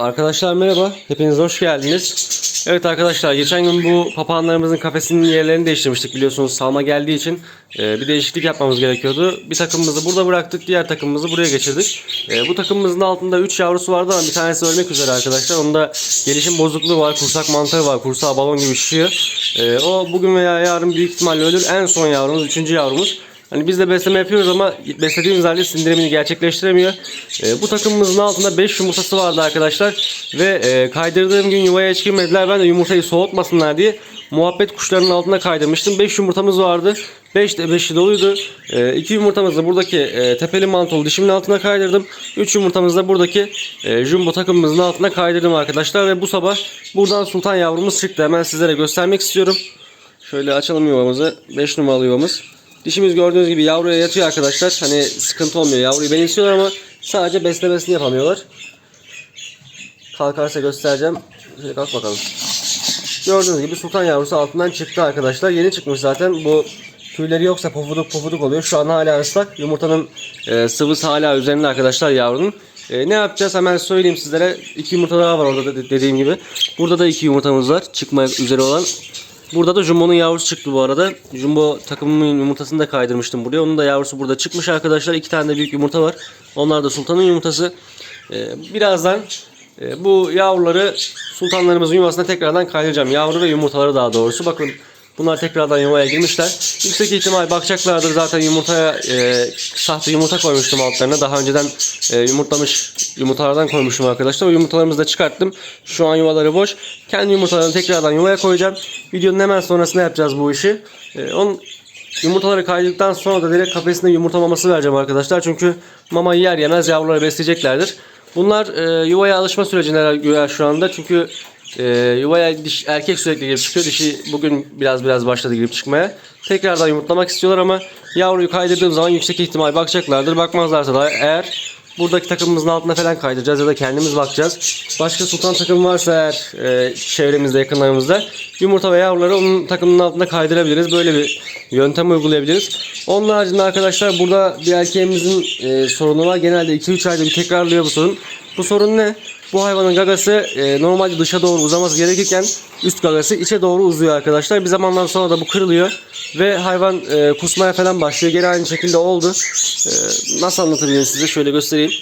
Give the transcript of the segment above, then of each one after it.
Arkadaşlar merhaba. Hepiniz hoş geldiniz. Evet arkadaşlar geçen gün bu papağanlarımızın kafesinin yerlerini değiştirmiştik biliyorsunuz salma geldiği için e, bir değişiklik yapmamız gerekiyordu. Bir takımımızı burada bıraktık diğer takımımızı buraya geçirdik. E, bu takımımızın altında 3 yavrusu vardı ama bir tanesi ölmek üzere arkadaşlar. Onun da gelişim bozukluğu var kursak mantarı var kursağı balon gibi şişiyor. E, o bugün veya yarın büyük ihtimalle ölür. En son yavrumuz 3. yavrumuz. Hani biz de besleme yapıyoruz ama beslediğimiz halde sindirimini gerçekleştiremiyor. E, bu takımımızın altında 5 yumurtası vardı arkadaşlar. Ve e, kaydırdığım gün yuvaya hiç girmediler. Ben de yumurtayı soğutmasınlar diye muhabbet kuşlarının altına kaydırmıştım. 5 yumurtamız vardı. 5 de 5'i doluydu. 2 yumurtamızı buradaki e, tepeli mantolu dişimin altına kaydırdım. 3 yumurtamızı da buradaki e, jumbo takımımızın altına kaydırdım arkadaşlar. Ve bu sabah buradan sultan yavrumuz çıktı. Hemen sizlere göstermek istiyorum. Şöyle açalım yuvamızı. 5 numaralı yuvamız. Dişimiz gördüğünüz gibi yavruya yatıyor arkadaşlar. Hani sıkıntı olmuyor. Yavruyu benimsiyorlar ama sadece beslemesini yapamıyorlar. Kalkarsa göstereceğim. Şöyle kalk bakalım. Gördüğünüz gibi sultan yavrusu altından çıktı arkadaşlar. Yeni çıkmış zaten. Bu tüyleri yoksa pofuduk pofuduk oluyor. Şu an hala ıslak. Yumurtanın e, sıvısı hala üzerinde arkadaşlar yavrunun. E, ne yapacağız hemen söyleyeyim sizlere. İki yumurta daha var orada da dediğim gibi. Burada da iki yumurtamız var. Çıkmak üzere olan. Burada da Jumbo'nun yavrusu çıktı bu arada. Jumbo takımımın yumurtasını da kaydırmıştım buraya. Onun da yavrusu burada çıkmış arkadaşlar. İki tane de büyük yumurta var. Onlar da sultanın yumurtası. Ee, birazdan e, bu yavruları sultanlarımızın yuvasına tekrardan kaydıracağım. Yavru ve yumurtaları daha doğrusu. Bakın bunlar tekrardan yuvaya girmişler. Yüksek ihtimal bakacaklardır zaten yumurtaya e, sahte yumurta koymuştum altlarına. Daha önceden e, yumurtlamış yumurtalardan koymuştum arkadaşlar. O yumurtalarımızı da çıkarttım. Şu an yuvaları boş. Kendi yumurtalarını tekrardan yuvaya koyacağım. Videonun hemen sonrasında yapacağız bu işi. E, onun Yumurtaları kaydıktan sonra da direkt kafesinde yumurta maması vereceğim arkadaşlar. Çünkü mamayı yer yemez yavruları besleyeceklerdir. Bunlar e, yuvaya alışma sürecinde şu anda. Çünkü e, yuvaya diş, erkek sürekli girip çıkıyor. Dişi bugün biraz biraz başladı girip çıkmaya. Tekrardan yumurtlamak istiyorlar ama yavruyu kaydırdığım zaman yüksek ihtimal bakacaklardır. Bakmazlarsa da eğer buradaki takımımızın altına falan kaydıracağız ya da kendimiz bakacağız. Başka sultan takım varsa eğer e, çevremizde yakınlarımızda yumurta ve yavruları onun takımının altına kaydırabiliriz. Böyle bir yöntem uygulayabiliriz. Onun haricinde arkadaşlar burada bir erkeğimizin e, sorunu var. Genelde 2-3 ayda bir tekrarlıyor bu sorun. Bu sorun ne? Bu hayvanın gagası e, normalde dışa doğru uzaması gerekirken üst gagası içe doğru uzuyor arkadaşlar. Bir zamandan sonra da bu kırılıyor ve hayvan e, kusmaya falan başlıyor. Geri aynı şekilde oldu. E, nasıl anlatabilirim size? Şöyle göstereyim.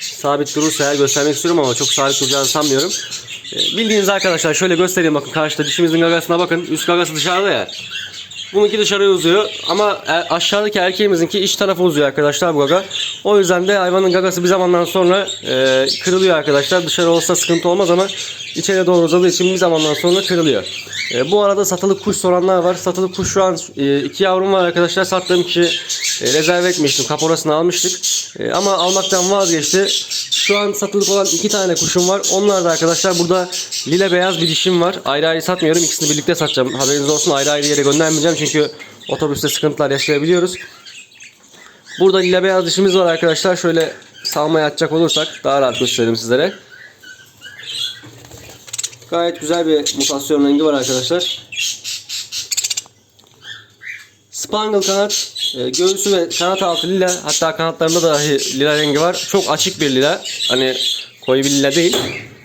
Sabit durursa eğer göstermek istiyorum ama çok sabit duracağını sanmıyorum. E, bildiğiniz arkadaşlar şöyle göstereyim bakın karşıda dişimizin gagasına bakın. Üst gagası dışarıda ya. Bununki dışarıya uzuyor ama e- aşağıdaki erkeğimizinki iç tarafa uzuyor arkadaşlar bu gaga. O yüzden de hayvanın gagası bir zamandan sonra e, kırılıyor arkadaşlar. Dışarı olsa sıkıntı olmaz ama içeri doğru uzadığı için bir zamandan sonra kırılıyor. E, bu arada satılık kuş soranlar var. Satılık kuş şu an e, iki yavrum var arkadaşlar. Sattığım kişi e, rezerve etmiştim. Kaporasını almıştık. E, ama almaktan vazgeçti. Şu an satılık olan iki tane kuşum var. Onlar da arkadaşlar burada lila beyaz bir dişim var. Ayrı ayrı satmıyorum. İkisini birlikte satacağım. Haberiniz olsun. Ayrı ayrı yere göndermeyeceğim. Çünkü otobüste sıkıntılar yaşayabiliyoruz. Burada lila beyaz dişimiz var arkadaşlar. Şöyle salmaya atacak olursak daha rahat göstereyim sizlere. Gayet güzel bir mutasyon rengi var arkadaşlar. Spangle kanat, e, göğsü ve kanat altı lila. Hatta kanatlarında da dahi lila rengi var. Çok açık bir lila. Hani koyu bir lila değil.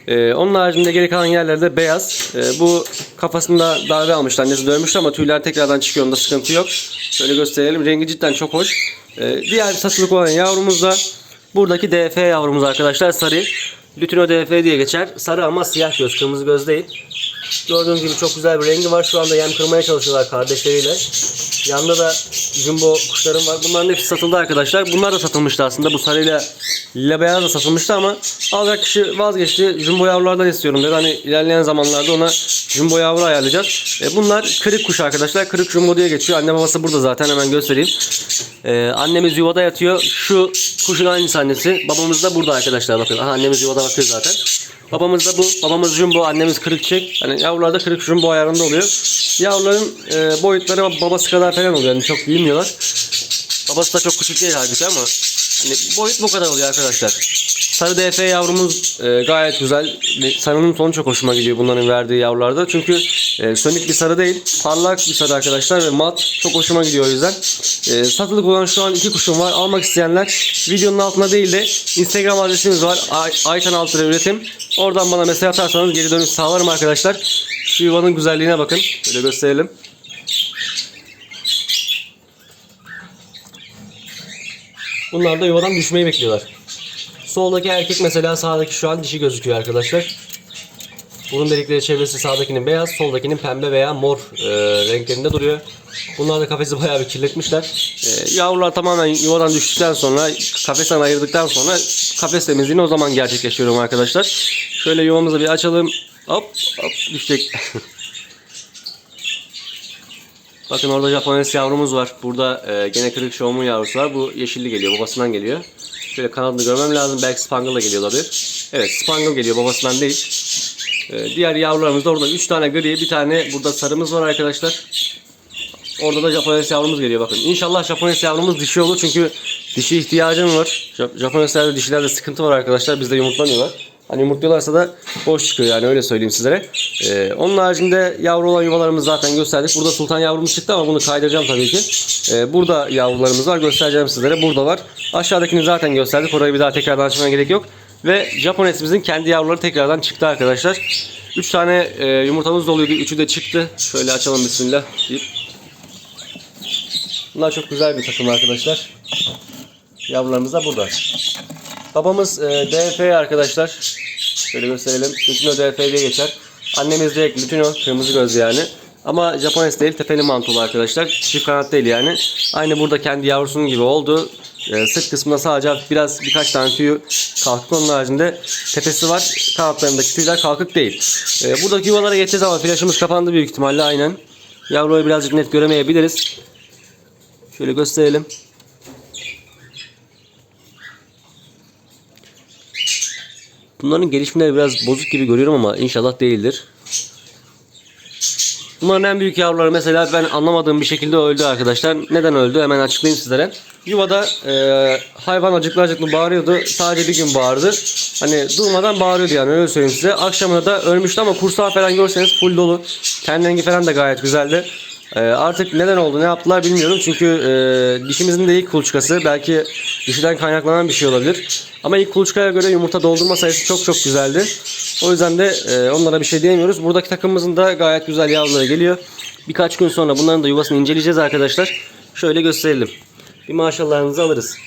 E, onun haricinde geri kalan yerlerde beyaz. E, bu kafasında darbe almıştı. Annesi dövmüştü ama tüyler tekrardan çıkıyor. Onda sıkıntı yok. Şöyle gösterelim. Rengi cidden çok hoş. E, diğer satılık olan yavrumuz da buradaki DF yavrumuz arkadaşlar. Sarı. Lütino DF diye geçer. Sarı ama siyah göz. Kırmızı göz değil. Gördüğünüz gibi çok güzel bir rengi var. Şu anda yem kırmaya çalışıyorlar kardeşleriyle. Yanında da jumbo kuşlarım var. Bunların hepsi satıldı arkadaşlar. Bunlar da satılmıştı aslında. Bu sarıyla lila beyaz da satılmıştı ama alacak kişi vazgeçti. Jumbo yavrulardan istiyorum dedi. Hani ilerleyen zamanlarda ona jumbo yavru ayarlayacağız. E, bunlar kırık kuş arkadaşlar. Kırık jumbo diye geçiyor. Anne babası burada zaten hemen göstereyim. E, annemiz yuvada yatıyor. Şu kuşun aynısı annesi. Babamız da burada arkadaşlar bakın. Aha, annemiz yuvada bakıyor zaten. Babamız da bu. Babamız jumbo, annemiz kırık çek. Hani yavrular da kırık jumbo ayarında oluyor. Yavruların e, boyutları babası kadar falan oluyor. Yani çok büyümüyorlar. Babası da çok küçük değil halbuki ama hani boyut bu kadar oluyor arkadaşlar. Sarı DF yavrumuz e, gayet güzel. Sarının tonu çok hoşuma gidiyor bunların verdiği yavrularda. Çünkü e, sönük bir sarı değil. Parlak bir sarı arkadaşlar ve mat. Çok hoşuma gidiyor o yüzden. E, satılık olan şu an iki kuşum var. Almak isteyenler videonun altında değil de Instagram adresimiz var. Ay, Aytan Altıra Üretim. Oradan bana mesaj atarsanız geri dönüş sağlarım arkadaşlar. Şu yuvanın güzelliğine bakın. Şöyle gösterelim. Bunlar da yuvadan düşmeyi bekliyorlar. Soldaki erkek mesela sağdaki şu an dişi gözüküyor arkadaşlar. Burun delikleri çevresi sağdakinin beyaz, soldakinin pembe veya mor e, renklerinde duruyor. Bunlar da kafesi bayağı bir kirletmişler. E, yavrular tamamen yuvadan düştükten sonra, kafesten ayırdıktan sonra kafes temizliğini o zaman gerçekleştiriyorum arkadaşlar. Şöyle yuvamızı bir açalım. Hop hop düşecek. Bakın orada Japones yavrumuz var. Burada e, gene kırık şovumun yavrusu var. Bu yeşilli geliyor. Babasından geliyor. Şöyle kanadını görmem lazım. Belki Spangle'la geliyor olabilir. Evet Spangle geliyor. Babasından değil. E, diğer yavrularımız da orada 3 tane gri, bir tane burada sarımız var arkadaşlar. Orada da Japones yavrumuz geliyor bakın. İnşallah Japones yavrumuz dişi olur çünkü dişi ihtiyacım var. Jap- Japoneslerde dişilerde sıkıntı var arkadaşlar. Bizde yumurtlamıyorlar. Hani yumurtluyorlarsa da boş çıkıyor yani öyle söyleyeyim sizlere. Ee, onun haricinde yavru olan yuvalarımızı zaten gösterdik. Burada sultan yavrumuz çıktı ama bunu kaydıracağım tabii ki. Ee, burada yavrularımız var göstereceğim sizlere. Burada var. Aşağıdakini zaten gösterdik. Orayı bir daha tekrardan açmaya gerek yok. Ve Japonesimizin kendi yavruları tekrardan çıktı arkadaşlar. 3 tane e, yumurtamız doluydu. Üçü de çıktı. Şöyle açalım bismillah deyip. Bunlar çok güzel bir takım arkadaşlar. Yavrularımız da burada. Babamız e, DF arkadaşlar. Şöyle gösterelim. Lutino DF diye geçer. Annemiz direkt Lutino kırmızı gözlü yani. Ama Japones değil tepeli mantolu arkadaşlar. Çift kanat değil yani. Aynı burada kendi yavrusunun gibi oldu. E, sırt kısmında sadece biraz birkaç tane tüyü kalkık. Onun haricinde tepesi var. Kanatlarındaki tüyler kalkık değil. E, buradaki yuvalara geçeceğiz ama flaşımız kapandı büyük ihtimalle aynen. Yavruyu birazcık net göremeyebiliriz. Şöyle gösterelim. Bunların gelişimleri biraz bozuk gibi görüyorum ama inşallah değildir. Bunların en büyük yavruları mesela ben anlamadığım bir şekilde öldü arkadaşlar. Neden öldü hemen açıklayayım sizlere. Yuvada e, hayvan acıklı acıklı bağırıyordu. Sadece bir gün bağırdı. Hani durmadan bağırıyordu yani öyle söyleyeyim size. Akşamına da ölmüştü ama kursağı falan görseniz full dolu. Ten rengi falan da gayet güzeldi. E, artık neden oldu ne yaptılar bilmiyorum. Çünkü e, dişimizin de ilk kuluçkası. Belki dişiden kaynaklanan bir şey olabilir. Ama ilk kuluçkaya göre yumurta doldurma sayısı çok çok güzeldi. O yüzden de e, onlara bir şey diyemiyoruz. Buradaki takımımızın da gayet güzel yavruları geliyor. Birkaç gün sonra bunların da yuvasını inceleyeceğiz arkadaşlar. Şöyle gösterelim. Bir maşallahınızı alırız.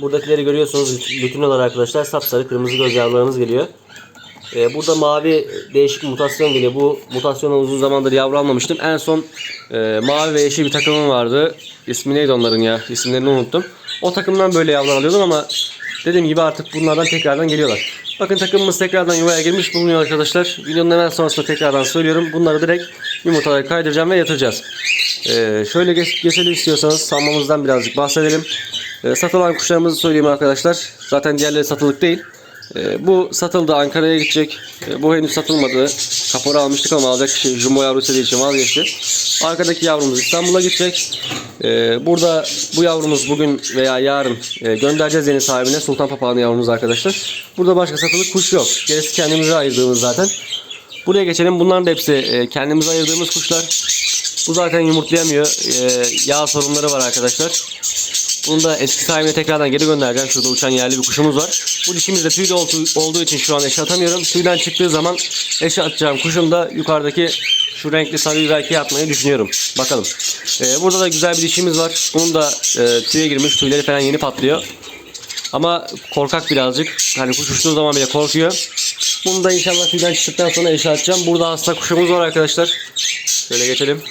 Buradakileri görüyorsunuz lütinolar arkadaşlar. Sapsarı kırmızı göz yavrularımız geliyor. Ee, burada mavi değişik mutasyon geliyor. Bu mutasyona uzun zamandır yavru almamıştım. En son e, mavi ve yeşil bir takımım vardı. İsmi neydi onların ya? İsimlerini unuttum. O takımdan böyle yavrular alıyordum ama dediğim gibi artık bunlardan tekrardan geliyorlar. Bakın takımımız tekrardan yuvaya girmiş bulunuyor arkadaşlar. Videonun hemen sonrasında tekrardan söylüyorum. Bunları direkt yumurtaları kaydıracağım ve yatıracağız. Ee, şöyle geç, geçelim istiyorsanız salmamızdan birazcık bahsedelim. Ee, satılan kuşlarımızı söyleyeyim arkadaşlar. Zaten diğerleri satılık değil. Ee, bu satıldı Ankara'ya gidecek. Ee, bu henüz satılmadı. Kapora almıştık ama alacak kişi Jumbo yavru istediği için vazgeçti. Arkadaki yavrumuz İstanbul'a gidecek. Ee, burada bu yavrumuz bugün veya yarın e, göndereceğiz yeni sahibine Sultan Papağanı yavrumuz arkadaşlar. Burada başka satılık kuş yok. Gerisi kendimize ayırdığımız zaten. Buraya geçelim. Bunların da hepsi e, kendimize ayırdığımız kuşlar. Bu zaten yumurtlayamıyor. E, yağ sorunları var arkadaşlar. Bunu da eski sahibine tekrardan geri göndereceğim. Şurada uçan yerli bir kuşumuz var. Bu dişimiz de tüylü olduğu, için şu an eşe atamıyorum. Tüyden çıktığı zaman eşe atacağım kuşum da yukarıdaki şu renkli sarı yüzerkeğe atmayı düşünüyorum. Bakalım. Ee, burada da güzel bir dişimiz var. Bunun da e, tüye girmiş. Tüyleri falan yeni patlıyor. Ama korkak birazcık. Hani kuş uçtuğu zaman bile korkuyor. Bunu da inşallah tüyden çıktıktan sonra eşe atacağım. Burada hasta kuşumuz var arkadaşlar. Şöyle geçelim.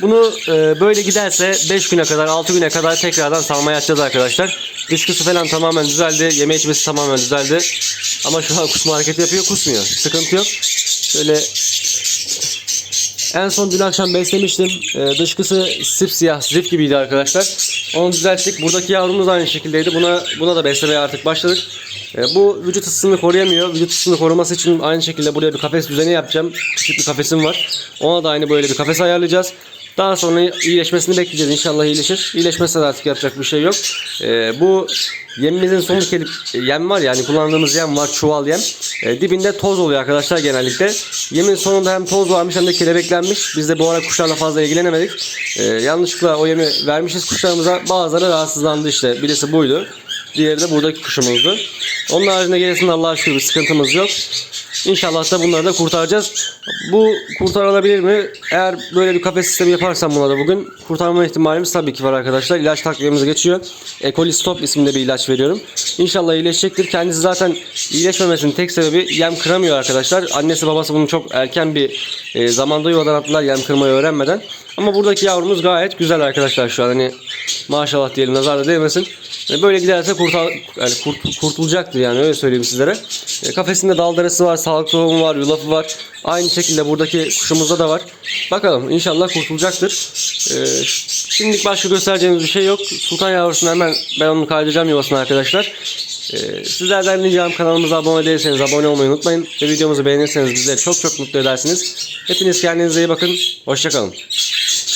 Bunu e, böyle giderse 5 güne kadar 6 güne kadar tekrardan salmaya açacağız arkadaşlar. Dışkısı falan tamamen düzeldi. Yeme içmesi tamamen düzeldi. Ama şu an kusma hareketi yapıyor kusmuyor. Sıkıntı yok. Şöyle en son dün akşam beslemiştim. E, dışkısı sipsiyah zif gibiydi arkadaşlar. Onu düzelttik. Buradaki yavrumuz aynı şekildeydi. Buna buna da beslemeye artık başladık. E, bu vücut ısısını koruyamıyor. Vücut ısısını koruması için aynı şekilde buraya bir kafes düzeni yapacağım. Küçük bir kafesim var. Ona da aynı böyle bir kafes ayarlayacağız. Daha sonra iyileşmesini bekleyeceğiz. İnşallah iyileşir. İyileşmezse de artık yapacak bir şey yok. Ee, bu yemimizin son kelip yem var yani kullandığımız yem var çuval yem. Ee, dibinde toz oluyor arkadaşlar genellikle. Yemin sonunda hem toz varmış hem de kelebeklenmiş. Biz de bu ara kuşlarla fazla ilgilenemedik. Ee, yanlışlıkla o yemi vermişiz kuşlarımıza. Bazıları rahatsızlandı işte. Birisi buydu. Diğeri de buradaki kuşumuzdu. Onun haricinde gerisinde Allah'a şükür bir sıkıntımız yok. İnşallah da bunları da kurtaracağız. Bu kurtarılabilir mi? Eğer böyle bir kafes sistemi yaparsam buna da bugün kurtarma ihtimalimiz tabii ki var arkadaşlar. İlaç takviyemiz geçiyor. Ekolistop isminde bir ilaç veriyorum. İnşallah iyileşecektir. Kendisi zaten iyileşmemesinin tek sebebi yem kıramıyor arkadaşlar. Annesi babası bunu çok erken bir e, zamanda yuvadan attılar yem kırmayı öğrenmeden. Ama buradaki yavrumuz gayet güzel arkadaşlar şu an. Hani maşallah diyelim nazar da değmesin. E, Böyle giderse kurtar, yani kurt, kurtulacaktır yani öyle söyleyeyim sizlere. E, kafesinde daldarası var, sağlık tohumu var, yulafı var. Aynı şekilde buradaki kuşumuzda da var. Bakalım inşallah kurtulacaktır. E, şimdilik başka göstereceğimiz bir şey yok. Sultan yavrusunu hemen ben onu kaydıracağım yuvasına arkadaşlar. E, sizlerden ricam kanalımıza abone değilseniz abone olmayı unutmayın. Ve videomuzu beğenirseniz bizleri çok çok mutlu edersiniz. Hepiniz kendinize iyi bakın. Hoşçakalın.